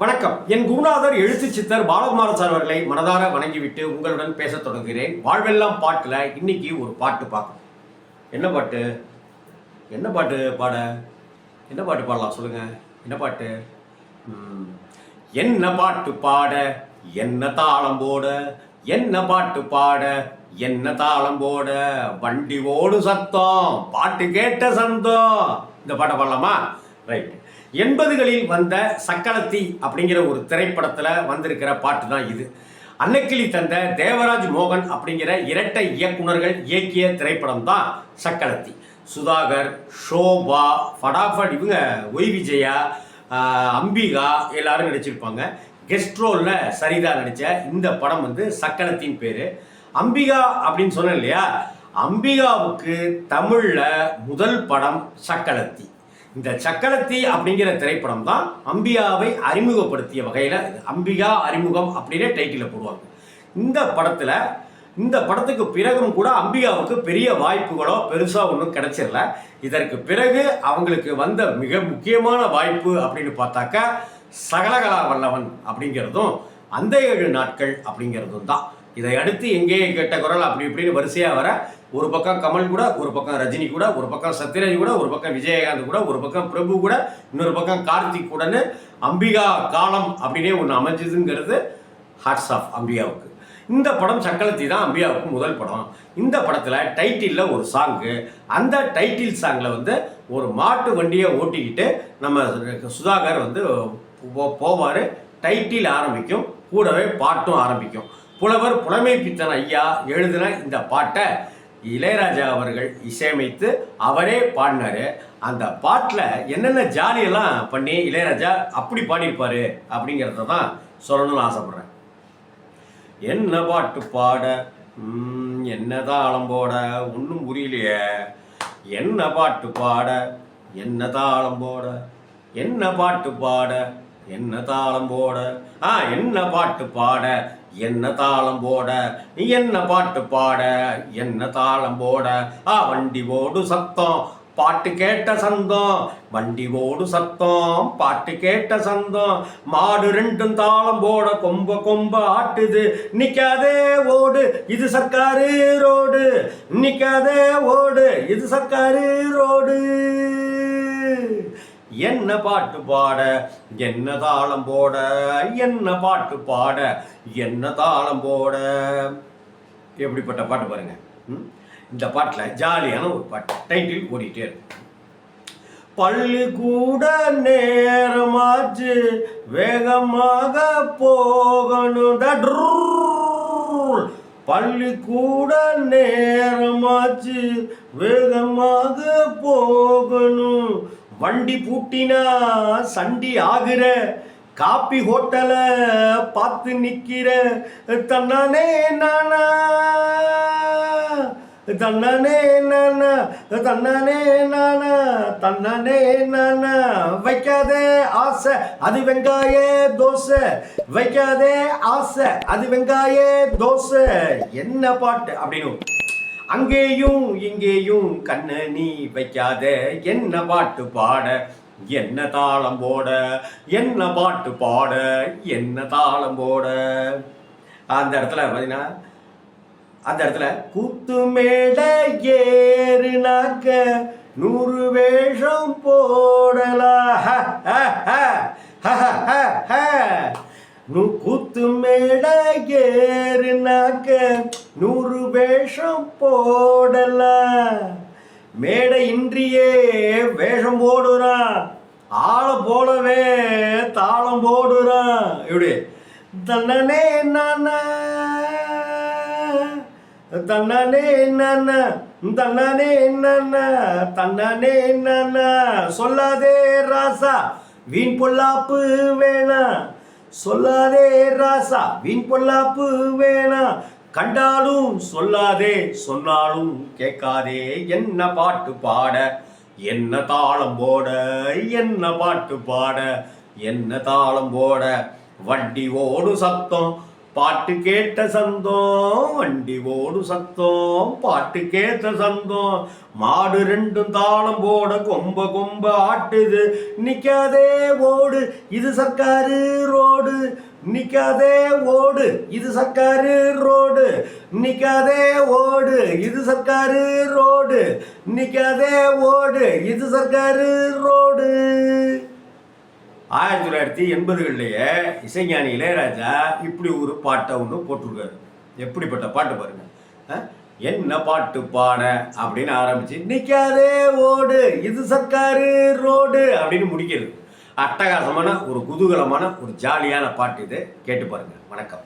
வணக்கம். என் குருநாதர் எழுத்து சித்தர் பாலகுமார சார் அவர்களை மனதார வணங்கிவிட்டு உங்களுடன் பேசத் தொடங்குகிறேன். வாழ்வெல்லாம் பாட்டில் இன்னைக்கு ஒரு பாட்டு பார்க்கணும் என்ன பாட்டு? என்ன பாட்டு பாட? என்ன பாட்டு பாடலாம் சொல்லுங்க. என்ன பாட்டு? என்ன பாட்டு பாட? என்ன தாளம் போட? என்ன பாட்டு பாட? என்ன தாளம் போட? வண்டி ஓடு சத்தம் பாட்டு கேட்ட சந்தம். இந்த பாட்டை பாடலாமா? ரைட் எண்பதுகளில் வந்த சக்களத்தி அப்படிங்கிற ஒரு திரைப்படத்தில் வந்திருக்கிற பாட்டு தான் இது. அன்னக்கிளி தந்த தேவராஜ் மோகன் அப்படிங்கிற இரட்டை இயக்குனர்கள் இயக்கிய திரைப்படம் தான் சக்களத்தி. சுதாகர் ஷோபா ஃபடாஃபட் இவங்க ஒய் விஜயா அம்பிகா எல்லாரும் நடிச்சிருப்பாங்க. கெஸ்ட் ரோலில் சரிதா நடித்த இந்த படம் வந்து சக்களத்தின் பேர். அம்பிகா அப்படின்னு சொன்னேன் இல்லையா? அம்பிகாவுக்கு தமிழில் முதல் படம் சக்களத்தி. இந்த சக்கரத்தி அப்படிங்கிற திரைப்படம் தான் அம்பிகாவை அறிமுகப்படுத்திய வகையில் அம்பிகா அறிமுகம் அப்படின்னே டைட்டில் போடுவாங்க. இந்த படத்தில் இந்த படத்துக்கு பிறகும் கூட அம்பிகாவுக்கு பெரிய வாய்ப்புகளோ பெருசாக ஒன்றும் கிடைச்சிடல. இதற்கு பிறகு அவங்களுக்கு வந்த மிக முக்கியமான வாய்ப்பு அப்படின்னு பார்த்தாக்கா சகலகலா வல்லவன் அப்படிங்கிறதும் அந்த ஏழு நாட்கள் அப்படிங்கிறதும் தான். இதை அடுத்து எங்கேயே கேட்ட குரல் அப்படி இப்படின்னு வரிசையாக வர ஒரு பக்கம் கமல் கூட ஒரு பக்கம் ரஜினி கூட ஒரு பக்கம் சத்யராஜ் கூட ஒரு பக்கம் விஜயகாந்த் கூட ஒரு பக்கம் பிரபு கூட இன்னொரு பக்கம் கார்த்திக் கூடன்னு அம்பிகா காலம் அப்படின்னே ஒன்று அமைஞ்சதுங்கிறது ஹார்ட்ஸ் ஆஃப் அம்பிகாவுக்கு. இந்த படம் சக்கலத்தி தான் அம்பியாவுக்கு முதல் படம். இந்த படத்தில் டைட்டிலில் ஒரு சாங்கு அந்த டைட்டில் சாங்கில் வந்து ஒரு மாட்டு வண்டியை ஓட்டிக்கிட்டு நம்ம சுதாகர் வந்து போவார். டைட்டில் ஆரம்பிக்கும். கூடவே பாட்டும் ஆரம்பிக்கும். புலவர் புலமை பித்தன் ஐயா எழுதின இந்த பாட்டை இளையராஜா அவர்கள் இசையமைத்து அவரே பாடினாரு. அந்த பாட்டில் என்னென்ன ஜாலியெல்லாம் பண்ணி இளையராஜா அப்படி பாடியிருப்பாரு அப்படிங்கிறத தான் சொல்லணும்னு ஆசைப்பட்றேன். என்ன பாட்டு பாட ம், என்ன ஒன்றும் புரியலையே. என்ன பாட்டு பாட என்ன தாளம் போட என்ன பாட்டு பாட என்ன தாளம் போட? ஆ என்ன பாட்டு பாட? என்ன தாளம் போட? என்ன பாட்டு பாட? என்ன தாளம் போட? ஆ வண்டி ஓடு சத்தம். பாட்டு கேட்ட சந்தம். வண்டி ஓடு சத்தம். பாட்டு கேட்ட சந்தம். மாடு ரெண்டும் தாளம் போட கொம்ப கொம்ப ஆட்டுது. நிக்காதே ஓடு. இது சர்க்காரு ரோடு. நிக்காதே ஓடு. இது சர்க்காரு ரோடு. என்ன பாட்டு பாட? என்ன தாளம் போட? என்ன பாட்டு பாட? என்ன தாளம் போட? எப்படிப்பட்ட பாட்டு பாருங்க. ம்? இந்த பாட்டில் ஜாலியான ஒரு பாட்டு டைட்டில் ஓடிட்டே இருக்கும் பள்ளி கூட நேரமாச்சு வேகமாக போகணும். பள்ளி கூட நேரமாச்சு வேகமாக போகணும். வண்டி பூட்டினா சண்டி ஆகுற காப்பி ஹோட்டல பார்த்து நிக்கிற தன்னானே நானா? தன்னானே நானா? தன்னானே நானா? தன்னானே நானா? வைக்காதே ஆசை அது வெங்காய தோசை. வைக்காதே ஆசை அது வெங்காய தோசை. என்ன பாட்டு? அப்படின்னு. அங்கேயும் இங்கேயும் கண்ண நீ வைக்காத. என்ன பாட்டு பாட? என்ன தாளம் போட? என்ன பாட்டு பாட? என்ன தாளம் போட? அந்த இடத்துல பார்த்தீங்கன்னா அந்த இடத்துல கூத்து மேட ஏறுனாக்க நூறு வேஷம் போடலாம் ஹ, ஹ, ஹ, ஹ, ஹ, ஹ, நூ கூத்து மேட ஏறுனாக்க நூறு வேஷம் போடல. மேடை இன்றியே வேஷம் போடுறான் ஆளை போலவே தாளம் போடுறான் இப்படி. தன்னனே நானா. தன்னானே நானா. தன்னானே நானா. தன்னானே நானா. சொல்லாதே ராசா வீண் பொல்லாப்பு வேணாம். சொல்லாதே ராசா வீண் பொல்லாப்பு வேணாம். கண்டாலும் சொல்லாதே சொன்னாலும் கேட்காதே. என்ன பாட்டு பாட என்ன தாளம் போட என்ன பாட்டு பாட என்ன தாளம் போட. வண்டி ஓடும் சத்தம் பாட்டு கேட்ட சந்தம் வண்டி ஓடும் சத்தம் பாட்டு கேட்ட சந்தம். மாடு ரெண்டும் தாளம் போட கொம்ப கொம்ப ஆட்டுது. நிக்காதே ஓடு இது சர்க்காரு ரோடு. நிக்காதே ஓடு இது சர்க்காரு ரோடு. நிக்காதே ஓடு இது சர்க்காரு ரோடு. நிக்காதே ஓடு இது சர்க்காரு ரோடு. ஆயிரத்தி தொள்ளாயிரத்தி எண்பதுகள்லேயே இசைஞானி இளையராஜா இப்படி ஒரு பாட்டை ஒன்று போட்டிருக்காரு. எப்படிப்பட்ட பாட்டு பாருங்க. என்ன பாட்டு பாட அப்படின்னு ஆரம்பிச்சு நிக்காதே ஓடு இது சர்க்காரு ரோடு அப்படின்னு முடிக்கிறது. அட்டகாசமான ஒரு குதூகலமான ஒரு ஜாலியான பாட்டு இது கேட்டு பாருங்க. வணக்கம்.